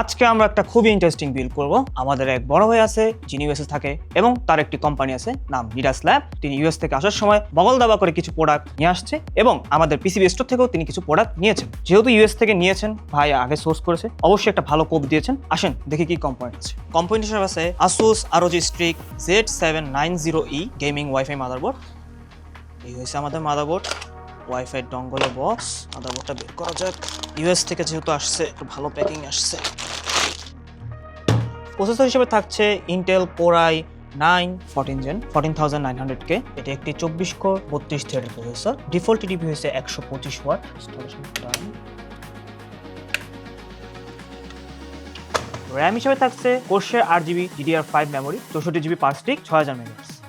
আজকে আমরা একটা খুবই ইন্টারেস্টিং বিল করব। আমাদের এক বড় ভাই আছে, যিনি ইউএসএ থাকে এবং তার একটি কোম্পানি আছে, নাম নিডাস ল্যাব তিনি ইউএস থেকে আসার সময় বগল দাবা করে কিছু প্রোডাক্ট নিয়ে আসছে এবং আমাদের পিসিবি স্টোর থেকেও তিনি কিছু প্রোডাক্ট নিয়েছেন। যেহেতু ইউএস থেকে নিয়েছেন, ভাই আগে সোর্স করেছে, অবশ্যই একটা ভালো কোপ দিয়েছেন। আসেন, দেখি কি কোম্পানি আছে। কোম্পানি হিসেবে আছে Asus ROG Strix Z seven nine zero E gaming wifi motherboard এই হয়েছে আমাদের মাদারবোর্ড ওয়াইফাই ডঙ্গলে বক্স মাদারবোর্ডটা বের করা যাক। ইউএস থেকে যেহেতু আসছে, একটু ভালো প্যাকিং আসছে। প্রসেসর হিসেবে থাকছে Intel Core i nine fourteen gen fourteen thousand nine hundred K এটি একটি চব্বিশ কো বত্রিশ থ্রেডের প্রসেসর। ডিফল্ট টিডিপি হয়েছে একশো পঁচিশ ওয়াট। র্যাম হিসেবে থাকছে কোর্সের আট জিবি ডিডিআর ফাইভ মেমোরি চৌষট্টি জিবি পার স্টিক ছয় হাজার মেগাহার্টজ